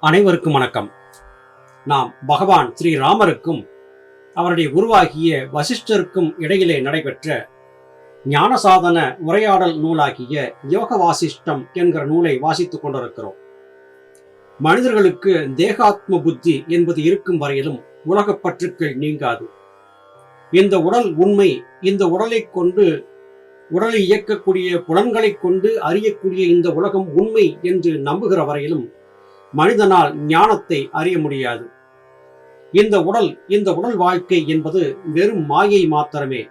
அனைவருக்கும் வணக்கம். நாம் பகவான் ஸ்ரீ ராமருக்கும் அவருடைய உருவாகிய வசிஷ்டருக்கும் இடையிலே நடைபெற்ற ஞானசாதன உரையாடல் நூலாகிய யோக வாசிஷ்டம் என்கிற நூலை வாசித்துக் கொண்டிருக்கிறோம். மனிதர்களுக்கு தேகாத்ம புத்தி என்பது இருக்கும் வரையிலும் உலகப் பற்றுக்கள் நீங்காது. இந்த உடல் உண்மை இந்த உடலை கொண்டு உடலை இயக்கக்கூடிய புலன்களைக் கொண்டு அறியக்கூடிய இந்த உலகம் உண்மை என்று நம்புகிற வரையிலும் மனிதனால் ஞானத்தை அறிய முடியாது. இந்த உடல் இந்த உடல் வாழ்க்கை என்பது வெறும் மாயை மாத்திரமே.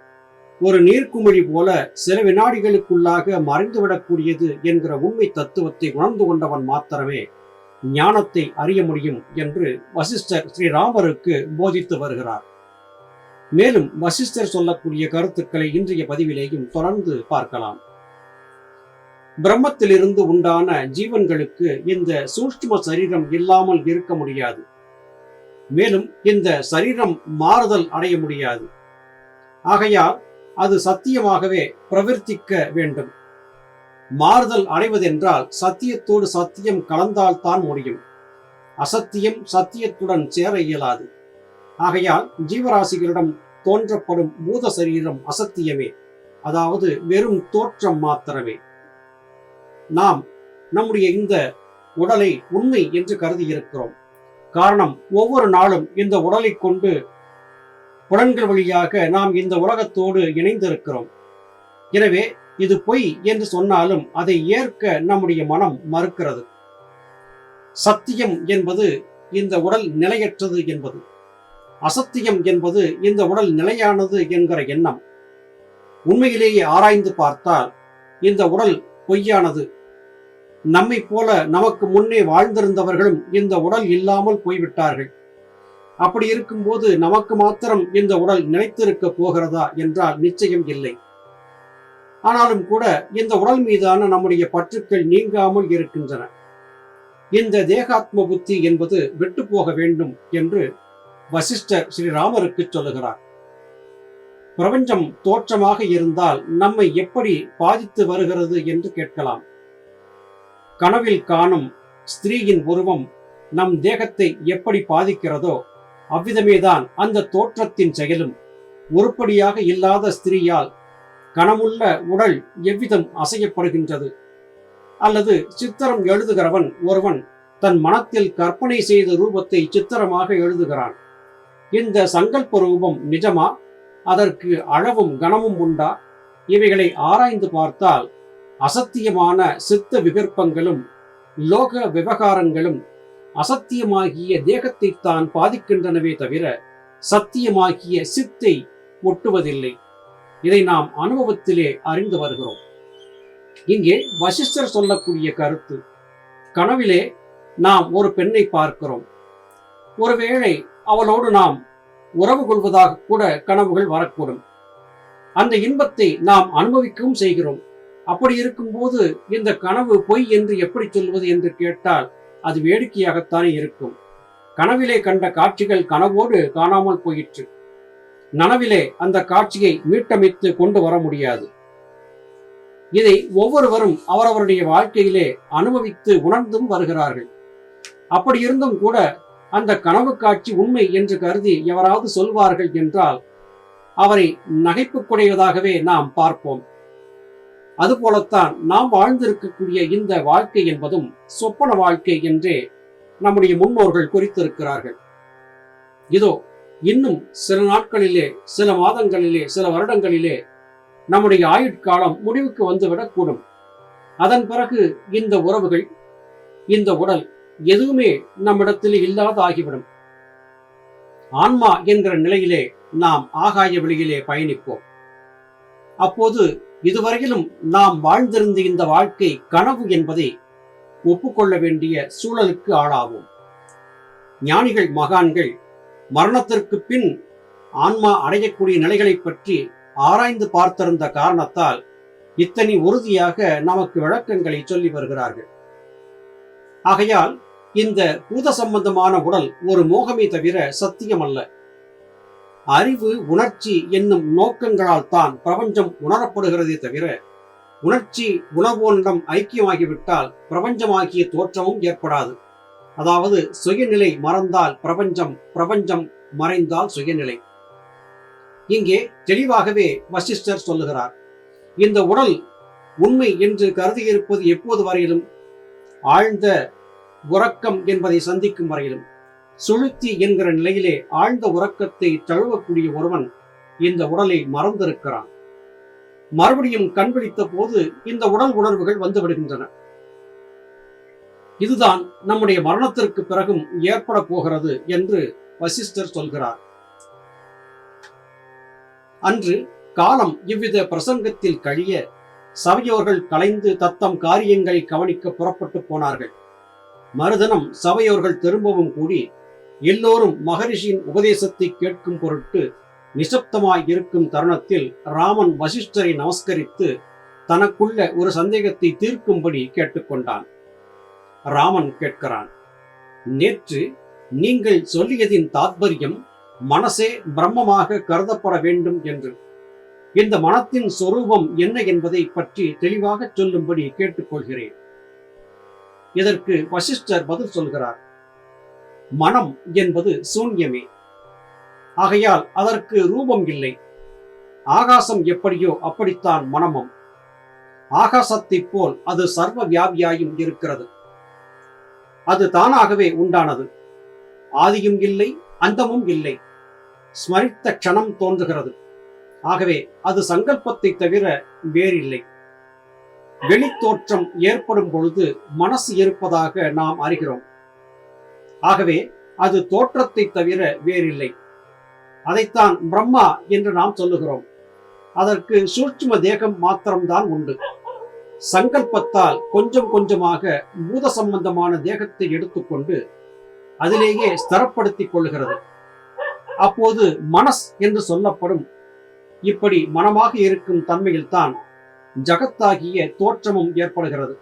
ஒரு நீர்க்குமிழி போல சில வினாடிகளுக்குள்ளாக மறைந்துவிடக்கூடியது என்கிற உண்மை தத்துவத்தை உணர்ந்து கொண்டவன் மாத்திரமே ஞானத்தை அறிய முடியும் என்று வசிஷ்டர் ஸ்ரீராமருக்கு போதித்து வருகிறார். மேலும் வசிஷ்டர் சொல்லக்கூடிய கருத்துக்களை இன்றைய பதிவிலேயும் தொடர்ந்து பார்க்கலாம். பிரம்மத்திலிருந்து உண்டான ஜீவன்களுக்கு இந்த சூஷ்ம சரீரம் இல்லாமல் இருக்க முடியாது. மேலும் இந்த சரீரம் மாறுதல் அடைய முடியாது. ஆகையால் அது சத்தியமாகவே பிரவர்த்திக்க வேண்டும். மாறுதல் அடைவதென்றால் சத்தியத்தோடு சத்தியம் கலந்தால்தான் முடியும். அசத்தியம் சத்தியத்துடன் சேர இயலாது. ஆகையால் ஜீவராசிகளிடம் தோன்றப்படும் பூத சரீரம் அசத்தியமே. அதாவது வெறும் தோற்றம் மாத்திரமே. நாம் நம்முடைய இந்த உடலை உண்மை என்று கருதி இருக்கிறோம். காரணம் ஒவ்வொரு நாளும் இந்த உடலை கொண்டு புலன்கள் வழியாக நாம் இந்த உலகத்தோடு இணைந்திருக்கிறோம். எனவே இது பொய் என்று சொன்னாலும் அதை ஏற்க நம்முடைய மனம் மறுக்கிறது. சத்தியம் என்பது இந்த உடல் நிலையற்றது என்பது. அசத்தியம் என்பது இந்த உடல் நிலையானது என்கிற எண்ணம். உண்மையிலேயே ஆராய்ந்து பார்த்தால் இந்த உடல் பொய்யானது. நம்மை போல நமக்கு முன்னே வாழ்ந்திருந்தவர்களும் இந்த உடல் இல்லாமல் போய்விட்டார்கள். அப்படி இருக்கும்போது நமக்கு மாத்திரம் இந்த உடல் நிலைத்திருக்க போகிறதா என்றால் நிச்சயம் இல்லை. ஆனாலும் கூட இந்த உடல் மீதான நம்முடைய பற்றுக்கள் நீங்காமல் இருக்கின்றன. இந்த தேகாத்ம புத்தி என்பது விட்டு போக வேண்டும் என்று வசிஷ்டர் ஸ்ரீராமருக்கு சொல்லுகிறார். பிரபஞ்சம் தோற்றமாக இருந்தால் நம்மை எப்படி பாதித்து வருகிறது என்று கேட்கலாம். கனவில் காணும் ஸ்திரீயின் உருவம் நம் தேகத்தை எப்படி பாதிக்கிறதோ அவ்விதமேதான் அந்த தோற்றத்தின் செயலும். உருப்படியாக இல்லாத ஸ்திரீயால் கனமுள்ள உடல் எவ்விதம் அசையப்படுகின்றது? அல்லது சித்திரம் எழுதுகிறவன் ஒருவன் தன் மனத்தில் கற்பனை செய்த ரூபத்தை சித்திரமாக எழுதுகிறான். இந்த சங்கல்ப ரூபம் நிஜமா? அதற்கு அளவும் கனமும் உண்டா? இவைகளை ஆராய்ந்து பார்த்தால் அசத்தியமான சித்த விகற்பங்களும் லோக விவகாரங்களும் அசத்தியமாகிய தேகத்தை தான் பாதிக்கின்றனவே தவிர சத்தியமாகிய சித்தை ஒட்டுவதில்லை. இதை நாம் அனுபவத்திலே அறிந்து வருகிறோம். இங்கே வசிஷ்டர் சொல்லக்கூடிய கருத்து கனவிலே நாம் ஒரு பெண்ணை பார்க்கிறோம். ஒருவேளை அவளோடு நாம் உறவு கொள்வதாக கூட கனவுகள் வரக்கூடும். அந்த இன்பத்தை நாம் அனுபவிக்கவும் செய்கிறோம். அப்படி இருக்கும்போது இந்த கனவு பொய் என்று எப்படி சொல்வது என்று கேட்டால் அது வேடிக்கையாகத்தானே இருக்கும். கனவிலே கண்ட காட்சிகள் கனவோடு காணாமல் போயிற்று. நனவிலே அந்த காட்சியை மீட்டமைத்து கொண்டு வர முடியாது. இதை ஒவ்வொருவரும் அவரவருடைய வாழ்க்கையிலே அனுபவித்து உணர்ந்தும் வருகிறார்கள். அப்படி இருந்தும் கூட அந்த கனவு காட்சி உண்மை என்று கருதி எவராவது சொல்வார்கள் என்றால் அவரை நகைப்புக்குடையதாகவே நாம் பார்ப்போம். அதுபோலத்தான் நாம் வாழ்ந்திருக்கக்கூடிய இந்த வாழ்க்கை என்பதும் சொப்பன வாழ்க்கை என்றே நம்முடைய முன்னோர்கள் குறித்திருக்கிறார்கள். இதோ இன்னும் சில நாட்களிலே சில மாதங்களிலே சில வருடங்களிலே நம்முடைய ஆயுட்காலம் முடிவுக்கு வந்துவிடக்கூடும். அதன் பிறகு இந்த உறவுகள் இந்த உடல் எதுவுமே நம்மிடத்தில் இல்லாத ஆகிவிடும் ஆன்மா என்கிற நிலையிலே நாம் ஆகாய வெளியிலே பயணிப்போம். அப்போது இதுவரையிலும் நாம் வாழ்ந்திருந்த இந்த வாழ்க்கை கனவு என்பதை ஒப்புக்கொள்ள வேண்டிய சூழலுக்கு ஆளாவோம். ஞானிகள் மகான்கள் மரணத்திற்கு பின் ஆன்மா அடையக்கூடிய நிலைகளை பற்றி ஆராய்ந்து பார்த்திருந்த காரணத்தால் இத்தனை உறுதியாக நமக்கு விளக்கங்களை சொல்லி வருகிறார்கள். ஆகையால் இந்த பூத சம்பந்தமான உடல் ஒரு மோகமே தவிர சத்தியம் அல்ல அறிவு உணர்ச்சி என்னும் நோக்கங்களால் தான் பிரபஞ்சம் உணரப்படுகிறதே தவிர உணர்ச்சி உணர்வோனிடம் ஐக்கியமாகிவிட்டால் பிரபஞ்சமாகிய தோற்றமும் ஏற்படாது. அதாவது சுயநிலை மறந்தால் பிரபஞ்சம் பிரபஞ்சம் மறைந்தால் சுயநிலை. இங்கே தெளிவாகவே வசிஷ்டர் சொல்லுகிறார் இந்த உடல் உண்மை என்று கருதியிருப்பது எப்போது வரையிலும்? ஆழ்ந்த உறக்கம் என்பதை சந்திக்கும் வரையிலும். சுளுத்தி என்கிற நிலையிலே ஆழ்ந்த உறக்கத்தை தழுவக்கூடிய ஒருவன் இந்த உடலை மறந்திருக்கிறான். மறுபடியும் கண்பிடித்த போது இந்த உடல் உணர்வுகள் வந்து விடுகின்றன. இதுதான் நம்முடைய மரணத்திற்கு பிறகும் ஏற்பட போகிறது என்று வசிஷ்டர் சொல்கிறார். அன்று காலம் இவ்வித பிரசங்கத்தில் கழிய சபையோர்கள் கலைந்து தத்தம் காரியங்களை கவனிக்க புறப்பட்டு போனார்கள். மறுதினம் சபையோர்கள் திரும்பவும் கூடி எல்லோரும் மகரிஷியின் உபதேசத்தை கேட்கும் பொருட்டு நிசப்தமாய் இருக்கும் தருணத்தில் ராமன் வசிஷ்டரை நமஸ்கரித்து தனக்குள்ள ஒரு சந்தேகத்தை தீர்க்கும்படி கேட்டுக்கொண்டான். ராமன் கேட்கிறான் நேற்று நீங்கள் சொல்லியதின் தாத்பரியம் மனசே பிரம்மமாக கருதப்பட வேண்டும் என்று. இந்த மனத்தின் சொரூபம் என்ன என்பதை பற்றி தெளிவாக சொல்லும்படி கேட்டுக்கொள்கிறேன். இதற்கு வசிஷ்டர் பதில் சொல்கிறார் மனம் என்பது சூன்யமே. ஆகையால் அதற்கு ரூபம் இல்லை. ஆகாசம் எப்படியோ அப்படித்தான் மனமும். ஆகாசத்தைப் போல் அது சர்வ வியாபியாயும் இருக்கிறது. அது தானாகவே உண்டானது. ஆதியும் இல்லை அந்தமும் இல்லை. ஸ்மரித்த க்ஷணம் தோன்றுகிறது. ஆகவே அது சங்கல்பத்தை தவிர வேறில்லை. வெளித்தோற்றம் ஏற்படும் பொழுது மனசு இருப்பதாக நாம் அறிகிறோம். ஆகவே அது தோற்றத்தை தவிர வேறில்லை. அதைத்தான் பிரம்மா என்று நாம் சொல்லுகிறோம். அதற்கு சூட்சும தேகம் மாத்திரம்தான் உண்டு. சங்கல்பத்தால் கொஞ்சம் கொஞ்சமாக பூத சம்பந்தமான தேகத்தை எடுத்துக்கொண்டு அதிலேயே ஸ்திரப்படுத்திக் கொள்கிறது. அப்போது மனஸ் என்று சொல்லப்படும் இப்படி மனமாக இருக்கும் தன்மையில்தான் ஜகத்தாகிய தோற்றமும் ஏற்படுகிறது.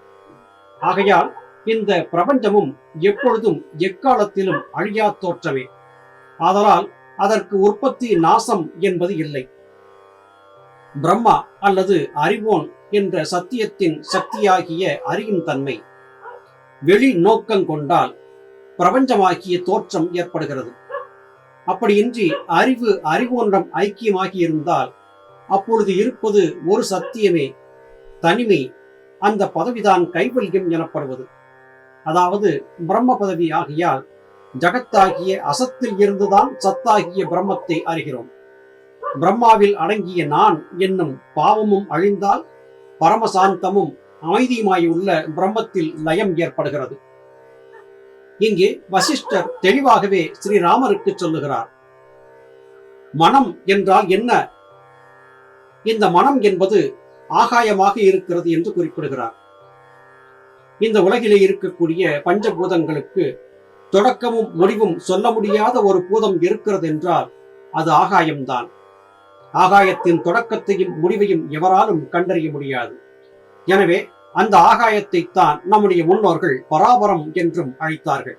ஆகையால் இந்த பிரபஞ்சமும் எப்பொழுதும் எக்காலத்திலும் அழியா தோற்றமே. ஆதலால் அதற்கு உற்பத்தி நாசம் என்பது இல்லை. பிரம்மா அல்லது அறிவோன் என்ற சத்தியத்தின் சக்தியாகிய அறியும் தன்மை வெளி நோக்கம் கொண்டால் பிரபஞ்சமாகிய தோற்றம் ஏற்படுகிறது. அப்படியின்றி அறிவு அறிவோன்றம் ஐக்கியமாகி இருந்தால் அப்பொழுது இருப்பது ஒரு சத்தியமே. தனிமை அந்த பதவிதான் கைவல்யம் எனப்படுவது. அதாவது பிரம்ம பதவி ஆகியால் ஜகத்தாகிய அசத்தில் இருந்துதான் சத்தாகிய பிரம்மத்தை அறிகிறோம். பிரம்மாவில் அடங்கிய நான் என்னும் பாவமும் அழிந்தால் பரமசாந்தமும் அமைதியுமாயுள்ள பிரம்மத்தில் லயம் ஏற்படுகிறது. இங்கே வசிஷ்டர் தெளிவாகவே ஸ்ரீராமருக்கு சொல்லுகிறார். மனம் என்றால் என்ன? இந்த மனம் என்பது ஆகாயமாக இருக்கிறது என்று குறிப்பிடுகிறார். இந்த உலகிலே இருக்கக்கூடிய பஞ்சபூதங்களுக்கு தொடக்கமும் முடிவும் சொல்ல முடியாத ஒரு பூதம் இருக்கிறது என்றால் அது ஆகாயம்தான். ஆகாயத்தின் தொடக்கத்தையும் முடிவையும் எவராலும் கண்டறிய முடியாது. எனவே அந்த ஆகாயத்தை தான் நம்முடைய முன்னோர்கள் பராபரம் என்றும் அழைத்தார்கள்.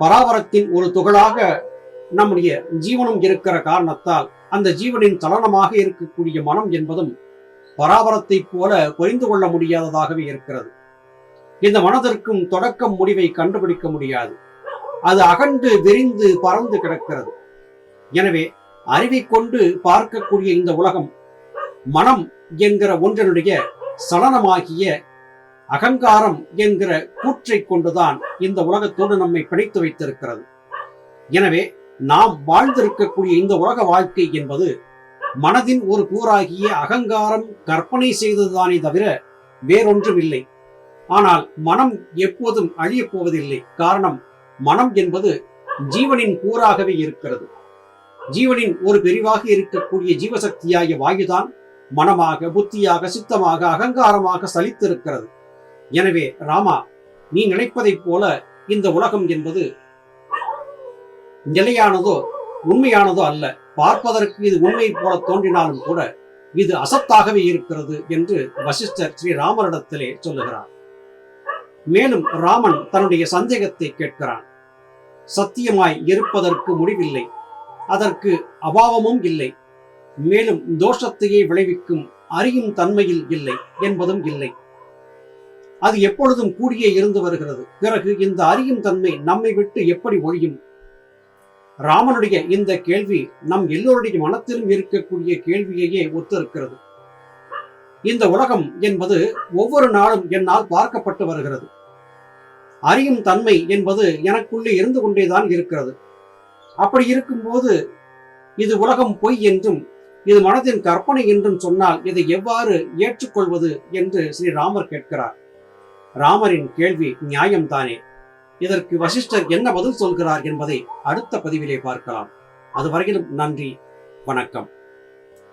பராபரத்தின் ஒரு துகளாக நம்முடைய ஜீவனம் இருக்கிற காரணத்தால் அந்த ஜீவனின் சலனமாக இருக்கக்கூடிய மனம் என்பதும் பராபரத்தைப் போல புரிந்து கொள்ள முடியாததாகவே இருக்கிறது. இந்த மனதிற்கும் தொடக்கம் முடிவை கண்டுபிடிக்க முடியாது. அது அகண்டு விரிந்து பறந்து கிடக்கிறது. எனவே அறிவை கொண்டு பார்க்கக்கூடிய இந்த உலகம் மனம் என்கிற ஒன்றனுடைய சலனமாகிய அகங்காரம் என்கிற கூற்றை கொண்டுதான் இந்த உலகத்தோடு நம்மை பிணைத்து வைத்திருக்கிறது. எனவே நாம் வாழ்ந்திருக்கக்கூடிய இந்த உலக வாழ்க்கை என்பது மனதின் ஒரு கூறாகிய அகங்காரம் கற்பனை செய்ததுதானே தவிர வேறொன்றும் இல்லை ஆனால் மனம் எப்போதும் அழியப் போவதில்லை. காரணம் மனம் என்பது ஜீவனின் கூறாகவே இருக்கிறது. ஜீவனின் ஒரு பிரிவாக இருக்கக்கூடிய ஜீவசக்தியாகிய வாயுதான் மனமாக புத்தியாக சித்தமாக அகங்காரமாக சலித்திருக்கிறது. எனவே ராமா நீ நினைப்பதைப் போல இந்த உலகம் என்பது நிலையானதோ உண்மையானதோ அல்ல. பார்ப்பதற்கு இது உண்மை போல தோன்றினாலும் கூட இது அசத்தாகவே இருக்கிறது என்று வசிஷ்டர் ஸ்ரீ ராமரிடத்திலே சொல்லுகிறார். மேலும் ராமன் தன்னுடைய சந்தேகத்தை கேட்கிறான். சத்தியமாய் இருப்பதற்கு முடிவில்லை. அதற்கு அபாவமும் இல்லை. மேலும் தோஷத்தையே விளைவிக்கும் அறியும் தன்மையில் இல்லை என்பதும் இல்லை. அது எப்பொழுதும் கூடியே இருந்து வருகிறது. பிறகு இந்த அறியும் தன்மை நம்மை விட்டு எப்படி ஒழியும்? ராமனுடைய இந்த கேள்வி நம் எல்லோருடைய மனத்திலும் இருக்கக்கூடிய கேள்வியையே ஒத்திருக்கிறது. இந்த உலகம் என்பது ஒவ்வொரு நாளும் என்னால் பார்க்கப்பட்டு வருகிறது. அறியும் தன்மை என்பது எனக்குள்ளே இருந்து கொண்டேதான் இருக்கிறது. அப்படி இருக்கும்போது இது உலகம் பொய் என்றும் இது மனதின் கற்பனை என்றும் சொன்னால் இதை எவ்வாறு ஏற்றுக்கொள்வது என்று ஸ்ரீராமர் கேட்கிறார். ராமரின் கேள்வி நியாயம்தானே? இதற்கு வசிஷ்டர் என்ன பதில் சொல்கிறார் என்பதை அடுத்த பதிவிலே பார்க்கலாம். அதுவரையிலும் நன்றி வணக்கம்.